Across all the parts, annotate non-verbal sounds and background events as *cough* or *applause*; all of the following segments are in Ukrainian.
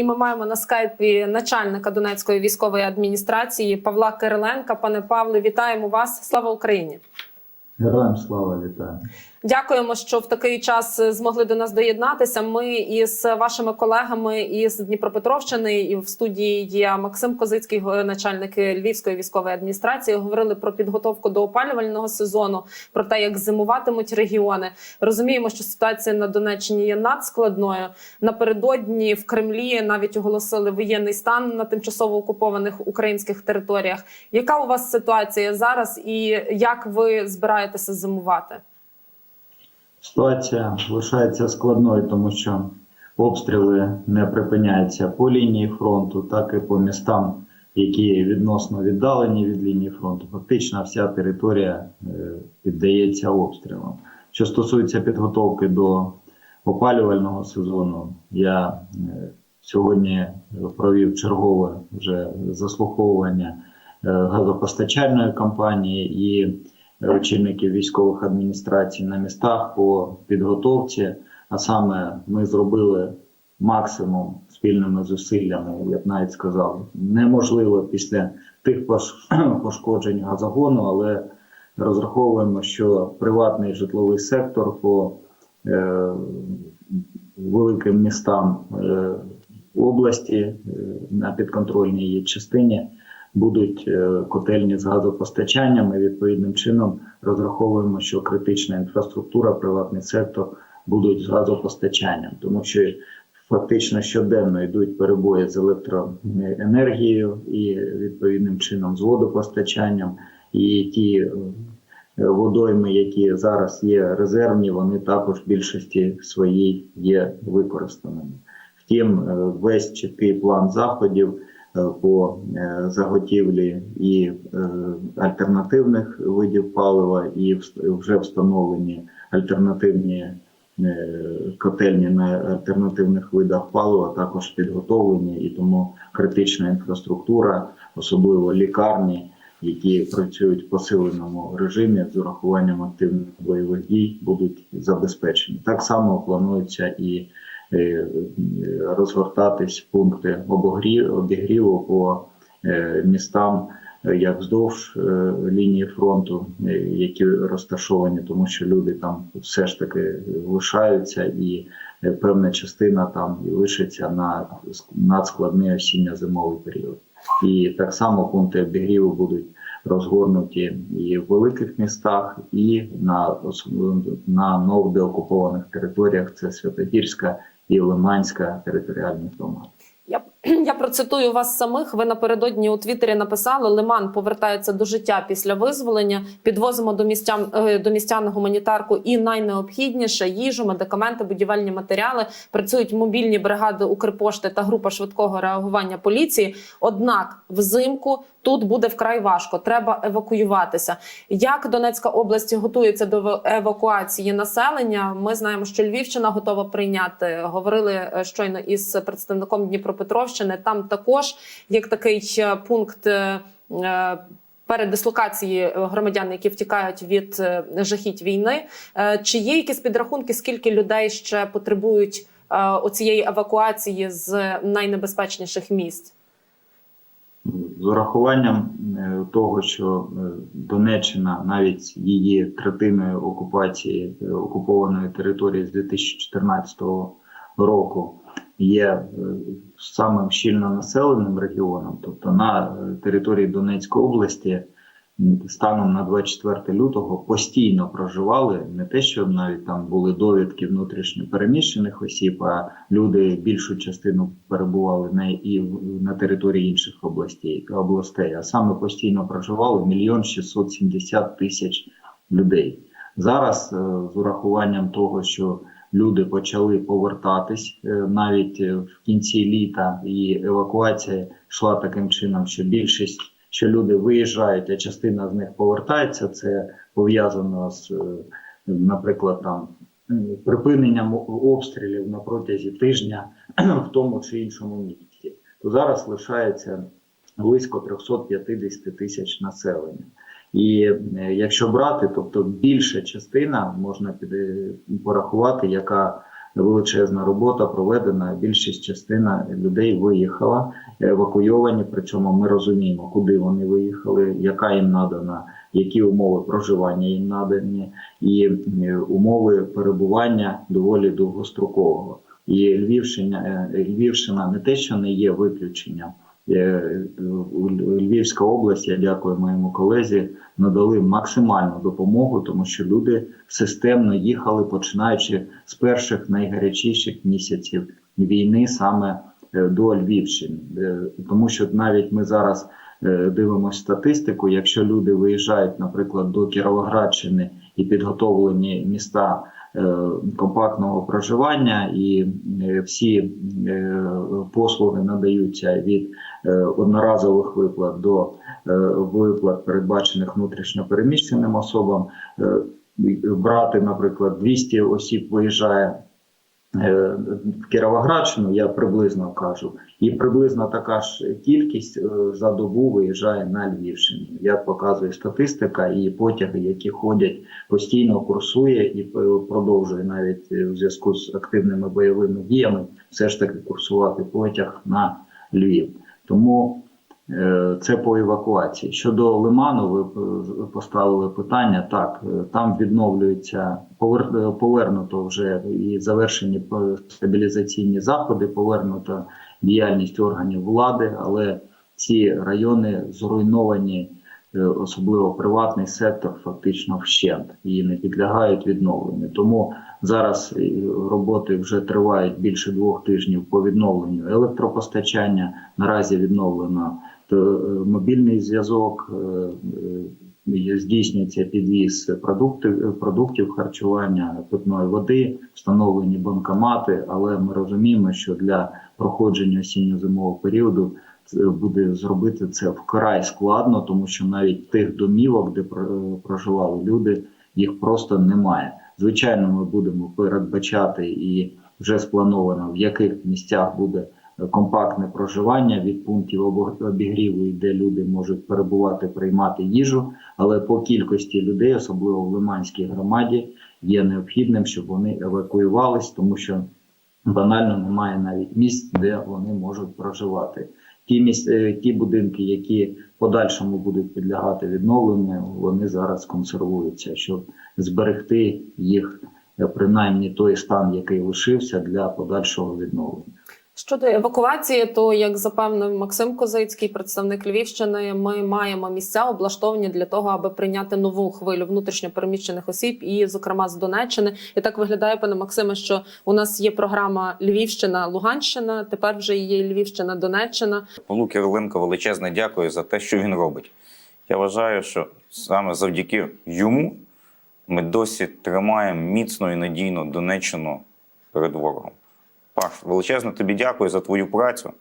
І ми маємо на скайпі начальника Донецької військової адміністрації Павла Кириленка. Пане Павле, вітаємо вас! Слава Україні! Героям слава вітаю. Дякуємо, що в такий час змогли до нас доєднатися. Ми із вашими колегами із Дніпропетровщини і в студії є Максим Козицький, начальник Львівської військової адміністрації. Говорили про підготовку до опалювального сезону, про те, як зимуватимуть регіони. Розуміємо, що ситуація на Донеччині є надскладною. Напередодні в Кремлі навіть оголосили воєнний стан на тимчасово окупованих українських територіях. Яка у вас ситуація зараз, і як ви збираєтеся зимувати? Ситуація лишається складною, тому що обстріли не припиняються по лінії фронту, так і по містам, які відносно віддалені від лінії фронту. Фактично вся територія е, піддається обстрілам. Що стосується підготовки до опалювального сезону, я е, сьогодні провів чергове вже заслуховування е, газопостачальної компанії і очільників військових адміністрацій на містах по підготовці. А саме ми зробили максимум спільними зусиллями, я б навіть сказав, неможливо після тих *clears throat* пошкоджень газогону, але розраховуємо, що приватний житловий сектор по е, великим містам е, області е, на підконтрольній її частині будуть е, котельні з газопостачанням. І відповідним чином розраховуємо, що критична інфраструктура, приватний сектор будуть з газопостачанням, тому що фактично щоденно йдуть перебої з електроенергією і відповідним чином з водопостачанням. І ті е, водойми, які зараз є резервні, вони також в більшості своїй є використаними. Втім, е, весь чіткий план заходів по е, заготівлі і е, альтернативних видів палива, і вже встановлені альтернативні е, котельні на альтернативних видах палива також підготовлені, і тому критична інфраструктура, особливо лікарні, які працюють в посиленому режимі з урахуванням активних бойових дій, будуть забезпечені. Так само планується і е, розгортатись пункти обігріву по е, містам, е, як вздовж е, лінії фронту, е, які розташовані, тому що люди там все ж таки лишаються, і е, певна частина там лишиться на надскладний осінньо-зимовий період. І так само пункти обігріву будуть розгорнуті і в великих містах, і на, на новодеокупованих територіях. Це Святогірська і Лиманська територіальні громади. Я, *clears throat* я процитую вас самих. Ви напередодні у Твіттері написали: Лиман повертається до життя після визволення. Підвозимо до містян е, до містян гуманітарку і найнеобхідніше їжу, медикаменти, будівельні матеріали. Працюють мобільні бригади Укрпошти та група швидкого реагування поліції. Однак взимку тут буде вкрай важко. Треба евакуюватися. Як Донецька область готується до евакуації населення? Ми знаємо, що Львівщина готова прийняти. Говорили е, щойно із представником Дніпропетровщини. Там також як такий е, пункт. е, Передислокації громадян, які втікають від жахіть війни, чи є якісь підрахунки, скільки людей ще потребують оцієї евакуації з найнебезпечніших місць? З урахуванням е, того, що е, Донеччина навіть її третиною окупації е, окупованої території з 2014 року є самим щільно населеним регіоном, тобто на території Донецької області станом на 24 лютого постійно проживали не те, що навіть там були довідки внутрішньо переміщених осіб, а люди більшу частину перебували не і на території інших областей, областей, а саме постійно проживали мільйон 670 тисяч людей. Зараз е, з урахуванням того, що люди почали повертатись е, навіть е, в кінці літа, і евакуація йшла таким чином, що більшість, що люди виїжджають, а частина з них повертається. Це пов'язано з, е, наприклад, там припиненням обстрілів на протязі тижня в тому чи іншому місті. То зараз лишається близько 350 тисяч населення. І е, якщо брати, тобто більша частина можна порахувати, яка величезна робота проведена. Більшість частина людей виїхала, евакуйовані. Причому ми розуміємо, куди вони виїхали, яка їм надана, які умови проживання їм надані, і е, умови перебування доволі довгострокового. І Львівщина, е, Львівщина не те, що не є виключенням. Е, у Львівська область, я дякую моєму колезі, надали максимальну допомогу, тому що люди системно їхали, починаючи з перших найгарячіших місяців війни саме е, до Львівщини. Е, Тому що навіть ми зараз е, дивимося статистику. Якщо люди виїжджають, наприклад, до Кіровоградщини і підготовлені міста е, компактного проживання, і е, всі е, послуги надаються від е, одноразових виплат до е, виплат, передбачених внутрішньопереміщеним особам. Е, Брати, наприклад, 200 осіб виїжджає е, в Кіровоградщину, я приблизно кажу, і приблизно така ж кількість е, за добу виїжджає на Львівщину. Як показує статистика, і потяги, які ходять, постійно курсує і е, продовжує навіть е, у зв'язку з активними бойовими діями, все ж таки курсувати потяг на Львів. Тому це по евакуації. Щодо Лиману, ви поставили питання. Так, там відновлюється повернуто вже і завершені стабілізаційні заходи, повернута діяльність органів влади, але ці райони зруйновані, е, особливо приватний сектор, фактично вщент і не підлягають відновленню. Тому зараз е, роботи вже тривають більше двох тижнів по відновленню електропостачання. Наразі відновлено е, мобільний зв'язок. Здійснюється підвіз продуктів, продуктів харчування, питної води, встановлені банкомати, але ми розуміємо, що для проходження осінньо-зимового періоду буде зробити це вкрай складно, тому що навіть тих домівок, де про- проживали люди, їх просто немає. Звичайно, ми будемо передбачати і вже сплановано, в яких місцях буде компактне проживання від пунктів обігріву, де люди можуть перебувати, приймати їжу. Але по кількості людей, особливо в Лиманській громаді, є необхідним, щоб вони евакуювались, тому що банально немає навіть місць, де вони можуть проживати. Ті місць, е, ті будинки, які подальшому будуть підлягати відновленню, вони зараз консервуються, щоб зберегти їх е, принаймні той стан, який лишився для подальшого відновлення. Щодо евакуації, то як запевнив Максим Козицький, представник Львівщини, ми маємо місця облаштовані для того, аби прийняти нову хвилю внутрішньопереміщених осіб, і, зокрема, з Донеччини. І так виглядає, пане Максиме, що у нас є програма Львівщина, Луганщина. Тепер вже є Львівщина, Донеччина. Павлу Кириленко величезне дякую за те, що він робить. Я вважаю, що саме завдяки йому ми досі тримаємо міцно і надійно Донеччину перед ворогом. Паш, величезне тобі дякую за твою працю.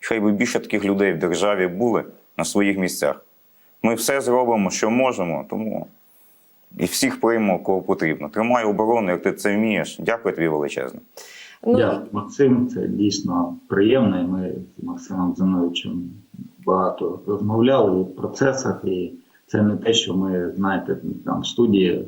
І хай би більше таких людей в державі були на своїх місцях. Ми все зробимо, що можемо, тому і всіх приймемо, кого потрібно. Тримай оборону, як ти це вмієш. Дякую тобі величезне. Ну Дякую, Максим. Це дійсно приємно. і Ми з Максимом Зиновичем багато розмовляли в процесах, і це не те, що ми знаєте, там в студії.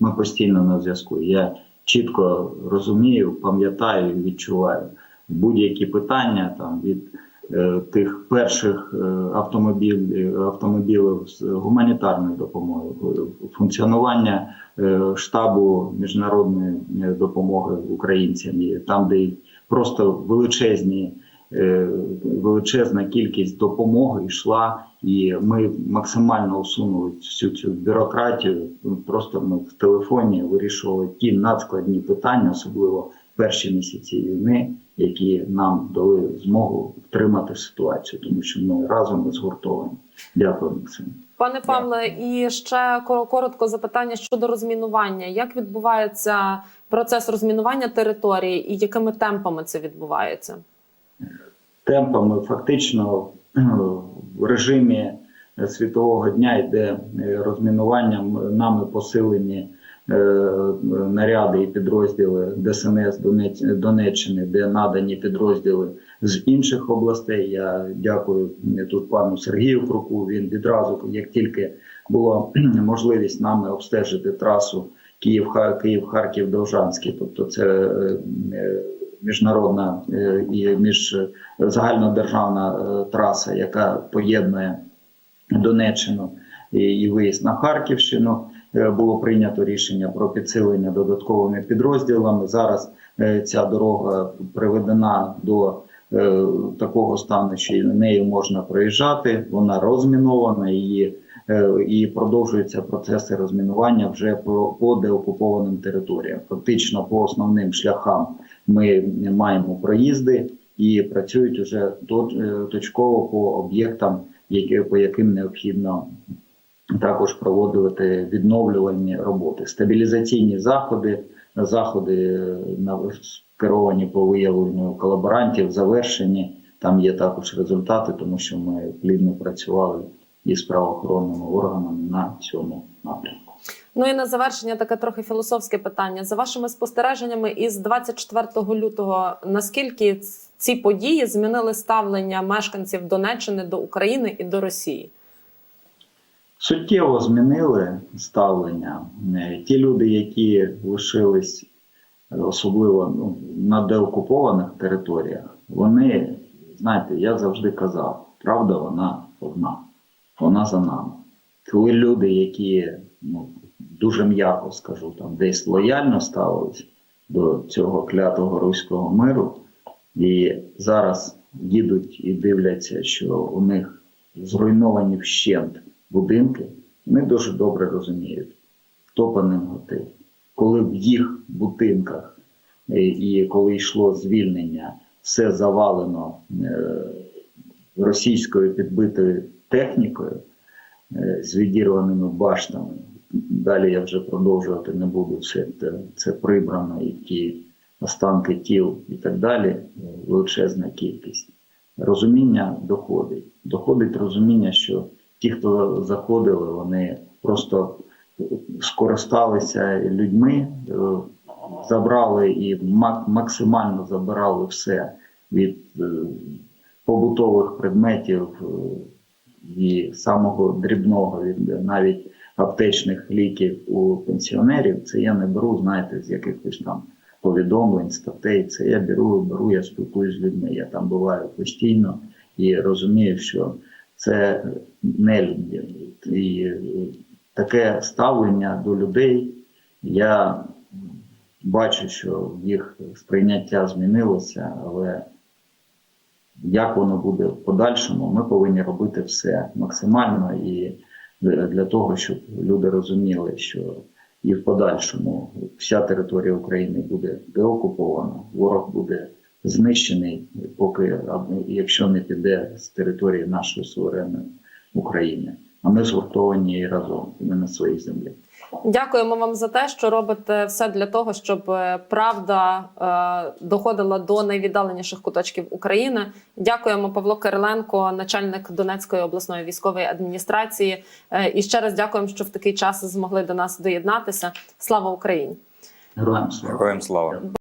Ми постійно на зв'язку. Я чітко розумію, пам'ятаю і відчуваю будь-які питання там від е, тих перших автомобілів автомобіль, автомобілів з гуманітарною допомогою, функціонування е, штабу міжнародної е, допомоги українцям, і там, де просто величезні. Е, Величезна кількість допомоги йшла, і ми максимально усунули всю цю бюрократію. Ну, Просто ми в телефоні вирішували ті надскладні питання, особливо перші місяці війни, які нам дали змогу втримати ситуацію, тому що ми разом і згуртовані. Дякую, Максим. Пане Павле, і ще коротко запитання щодо розмінування. Як відбувається процес розмінування території і якими темпами це відбувається? Темпами фактично в режимі світового дня йде е, розмінування. Нами посилені е, наряди і підрозділи ДСНС Донеччини, де надані підрозділи з інших областей. Я дякую е, тут пану Сергію Круку. Він відразу, як тільки була *clears throat* можливість нами обстежити трасу Київ, Київ, Харків, Довжанський, Тобто це е, е, міжнародна е, і між загальнодержавна е, траса, яка поєднує Донеччину і, виїзд на Харківщину. Е, Було прийнято рішення про підсилення додатковими підрозділами. Зараз е, ця дорога приведена до е, такого стану, що нею можна проїжджати. Вона розмінована її е, і продовжуються процеси розмінування вже по деокупованим територіям. Фактично, по основним шляхам ми маємо проїзди і працюють уже е, точково по об'єктам, по яким необхідно також проводити відновлювальні роботи, стабілізаційні заходи, заходи е, на керовані по виявленню колаборантів, завершені. Там є також результати, тому що ми плідно працювали із правоохоронними органами на цьому напрямку. Ну і на завершення таке трохи філософське питання. За вашими спостереженнями, із 24 лютого наскільки ці події змінили ставлення мешканців Донеччини до України і до Росії? Суттєво змінили ставлення. Е, Ті люди, які лишились, е, особливо ну, на деокупованих територіях, вони, знаєте, я завжди казав, правда, вона одна, вона за нами. Коли люди, які ну, дуже м'яко скажу, там десь лояльно ставились до цього клятого руського миру, і зараз їдуть і дивляться, що у них зруйновані вщент будинки, вони дуже добре розуміють, хто по ним готив. Коли в їх будинках е, і коли йшло звільнення, все завалено е, російською підбитою технікою е, з відірваними баштами. Далі я вже продовжувати не буду. Все це, це прибрано, і ті останки тіл і так далі. Величезна кількість. Розуміння доходить. Доходить розуміння, що ті, хто заходили, вони просто скористалися людьми, е, забрали і максимально забирали все від е, побутових предметів е, і самого дрібного, від навіть аптечних ліків у пенсіонерів. Це я не беру, знаєте, з якихось там повідомлень, статей. Це я беру, беру, я спілкуюсь з людьми. Я там буваю постійно і розумію, що це нелюдь. І е, таке ставлення до людей. Я бачу, що їх сприйняття змінилося, але як воно буде в подальшому, ми повинні робити все максимально і для того, щоб люди розуміли, що і в подальшому вся територія України буде деокупована, ворог буде знищений, поки якщо не піде з території нашої суверенної України. А ми згуртовані разом, і ми на своїй землі. Дякуємо вам за те, що робите все для того, щоб е, правда е, доходила до найвіддаленіших куточків України. Дякуємо Павло Кириленко, начальник Донецької обласної військової адміністрації. Е, і ще раз дякуємо, що в такий час змогли до нас доєднатися. Слава Україні! Героям слава! Героям слава!